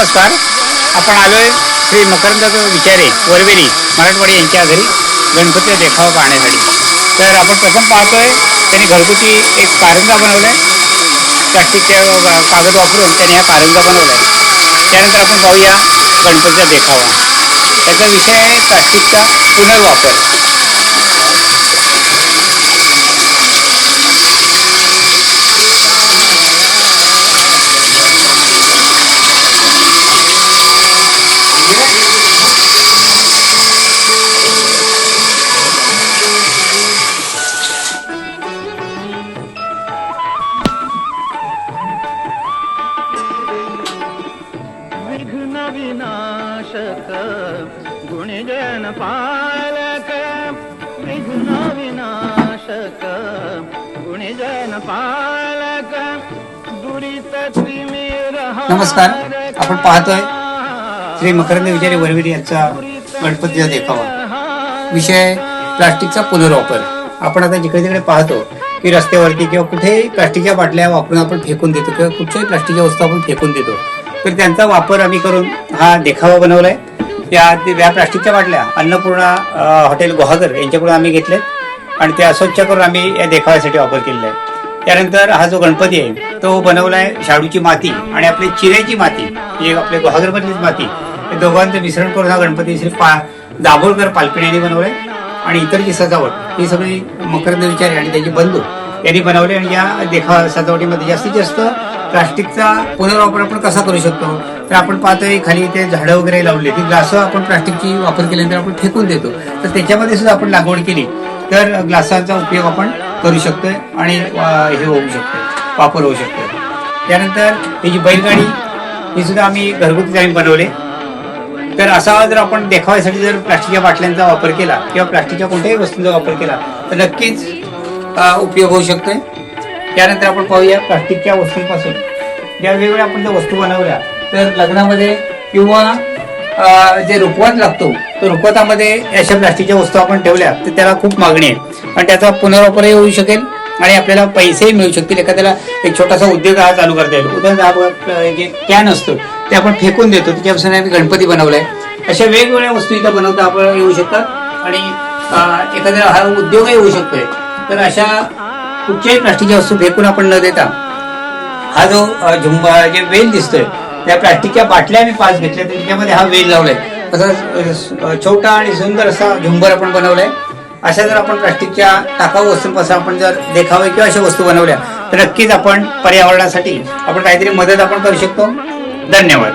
नमस्कार. आपण आलोय श्री मकरंद विचारे वरवेली मराठवाडी यांच्या घरी गणपतीचा देखावा पाहण्यासाठी. तर आपण प्रथम पाहतोय त्यांनी घरगुती एक कारंजा बनवलाय. प्लास्टिकचे कागद वापरून त्यांनी हा कारंजा बनवलाय. त्यानंतर आपण पाहूया गणपतीचा देखावा. त्याचा विषय आहे प्लास्टिकचा पुनर्वापर. विनाशक गुणजन पालक विघ्न विनाशक गुणजन पालक दुरित नमस्कार. आपण पाहतोय श्री मकरंद विचारे वरवेली यांचा गणपतीचा देखावा. विषय प्लास्टिकचा पुनर्वापर. आपण आता जिकडे तिकडे पाहतो की रस्त्यावरती किंवा कुठेही प्लास्टिकच्या बाटल्या वापरून आपण फेकून देतो किंवा कुठच्याही प्लास्टिकच्या वस्तू आपण फेकून देतो. तर त्यांचा वापर आम्ही करून हा देखावा बनवलाय. त्या या प्लास्टिकच्या बाटल्या अन्नपूर्णा हॉटेल गुहागर यांच्याकडून आम्ही घेतले आणि त्या स्वच्छ करून आम्ही या देखाव्यासाठी वापर केलेला आहे त्यानंतर हा जो गणपती आहे तो बनवलाय शाडूची माती आणि आपली चिऱ्याची माती ही आपले आपल्या गुहागरमधलीच माती. हे दोघांचं मिश्रण करून हा गणपती श्री पा दाभोळकर पालपिण यांनी बनवलाय आणि इतर जी सजावट ही सगळी मकरंद विचारे आणि त्यांचे बंधू यांनी बनवले आणि या देखा सजावटीमध्ये जास्तीत जास्त प्लास्टिकचा पुनर्वापर आपण कसा करू शकतो? तर आपण पाहतोय खाली ते झाडं वगैरे लावले ती ग्लास आपण प्लास्टिकची वापर केल्यानंतर आपण फेकून देतो. तर त्याच्यामध्ये सुद्धा आपण लागवड केली तर ग्लासाचा उपयोग आपण करू शकतोय आणि हे होऊ शकतो वापर होऊ शकतो त्यानंतर ही जी बैलगाडी ही सुद्धा आम्ही घरगुती आम्ही बनवले. तर असा जर आपण देखाव्यासाठी जर प्लास्टिकच्या बाटल्यांचा वापर केला किंवा प्लास्टिकच्या कोणत्याही वस्तूंचा वापर केला तर नक्कीच उपयोग होऊ शकतोय. त्यानंतर आपण पाहूया प्लास्टिकच्या वस्तूंपासून. ज्या वेगवेगळ्या आपण ज्या वस्तू बनवल्या तर लग्नामध्ये किंवा जे रुखवत लागतो तर रुखवतामध्ये अशा प्लास्टिकच्या वस्तू आपण ठेवल्या तर त्याला खूप मागणी आहे. आणि त्याचा पुनर्वापरही होऊ शकेल आणि आपल्याला पैसेही मिळू शकतील. एखाद्याला एक छोटासा उद्योग हा चालू करता येईल. उदाहरण आपण जे कॅन असतो ते आपण फेकून देतो. त्याच्यापासून आम्ही गणपती बनवलाय. अशा वेगवेगळ्या वस्तू इथं बनवता आपण येऊ शकतात. आणि एखाद्या एखाद्याला हा उद्योगही होऊ शकतोय. तर अशा कुठच्याही प्लास्टिकच्या वस्तू फेकून आपण न देता हा जो झुंबा जे वेल दिसतोय त्या प्लास्टिकच्या बाटल्या मी पाच घेतल्या त्याच्यामध्ये हा वेल लावलाय. असा छोटा आणि सुंदर असा झुंबर आपण बनवलाय. अशा जर आपण प्लास्टिकच्या टाकाऊ वस्तूंपासून आपण जर देखावे किंवा अशा वस्तू बनवल्या तर नक्कीच आपण पर्यावरणासाठी आपण काहीतरी मदत आपण करू शकतो. धन्यवाद.